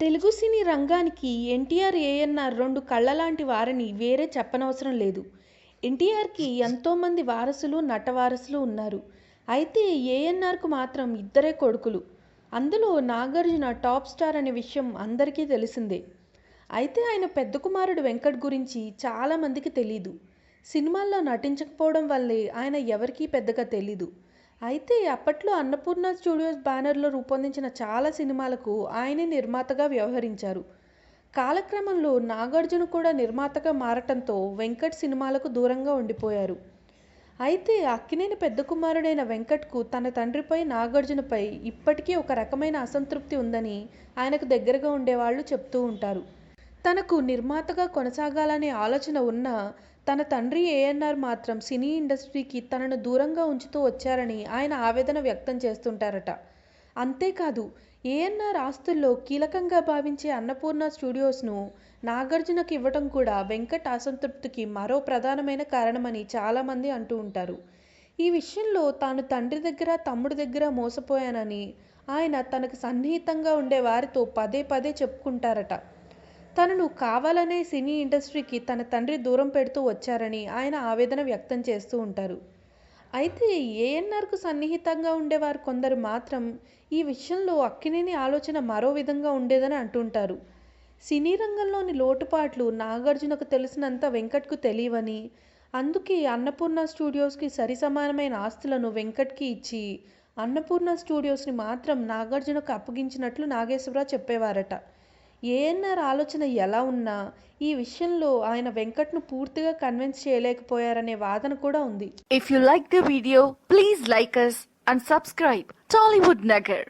తెలుగు సినీ రంగానికి ఎన్టీఆర్ ఏఎన్ఆర్ రెండు కళ్ళలాంటి వారని వేరే చెప్పనవసరం లేదు. ఎన్టీఆర్కి ఎంతోమంది వారసులు నటవారసులు ఉన్నారు. అయితే ఏఎన్ఆర్కు మాత్రం ఇద్దరే కొడుకులు. అందులో నాగార్జున టాప్ స్టార్ అనే విషయం అందరికీ తెలిసిందే. అయితే ఆయన పెద్ద కుమారుడు వెంకట్ గురించి చాలామందికి తెలీదు. సినిమాల్లో నటించకపోవడం వల్లే ఆయన ఎవరికీ పెద్దగా తెలీదు. అయితే అప్పట్లో అన్నపూర్ణ స్టూడియోస్ బ్యానర్లో రూపొందించిన చాలా సినిమాలకు ఆయనే నిర్మాతగా వ్యవహరించారు. కాలక్రమంలో నాగార్జున కూడా నిర్మాతగా మారటంతో వెంకట్ సినిమాలకు దూరంగా ఉండిపోయారు. అయితే అక్కినేని పెద్ద కుమారుడైన వెంకట్కు తన తండ్రిపై నాగార్జునపై ఇప్పటికీ ఒక రకమైన అసంతృప్తి ఉందని ఆయనకు దగ్గరగా ఉండేవాళ్ళు చెప్తూ ఉంటారు. తనకు నిర్మాతగా కొనసాగాలనే ఆలోచన ఉన్నా తన తండ్రి ఏఎన్ఆర్ మాత్రం సినీ ఇండస్ట్రీకి తనను దూరంగా ఉంచుతూ వచ్చారని ఆయన ఆవేదన వ్యక్తం చేస్తుంటారట. అంతేకాదు ఏఎన్ఆర్ ఆస్తుల్లో కీలకంగా భావించే అన్నపూర్ణ స్టూడియోస్ను నాగార్జునకి ఇవ్వటం కూడా వెంకట్ అసంతృప్తికి మరో ప్రధానమైన కారణమని చాలామంది అంటూ ఉంటారు. ఈ విషయంలో తాను తండ్రి దగ్గర తమ్ముడి దగ్గర మోసపోయానని ఆయన తనకు సన్నిహితంగా ఉండే వారితో పదే పదే చెప్పుకుంటారట. తనను కావాలనే సినీ ఇండస్ట్రీకి తన తండ్రి దూరం పెడుతూ వచ్చారని ఆయన ఆవేదన వ్యక్తం చేస్తూ ఉంటారు. అయితే ఏఎన్ఆర్కు సన్నిహితంగా ఉండేవారు కొందరు మాత్రం ఈ విషయంలో అక్కినేని ఆలోచన మరో విధంగా ఉండేదని అంటుంటారు. సినీ రంగంలోని లోటుపాట్లు నాగార్జునకు తెలిసినంత వెంకట్కు తెలియవని అందుకే అన్నపూర్ణ స్టూడియోస్కి సరిసమానమైన ఆస్తులను వెంకట్కి ఇచ్చి అన్నపూర్ణ స్టూడియోస్ని మాత్రం నాగార్జునకు అప్పగించినట్లు నాగేశ్వరరావు చెప్పేవారట. ఏఎన్ఆర్ ఆలోచన ఎలా ఉన్నా ఈ విషయంలో ఆయన వెంకట్ను పూర్తిగా కన్విన్స్ చేయలేకపోయారనే వాదన కూడా ఉంది. If you like the video please like us and subscribe Tollywood Nagar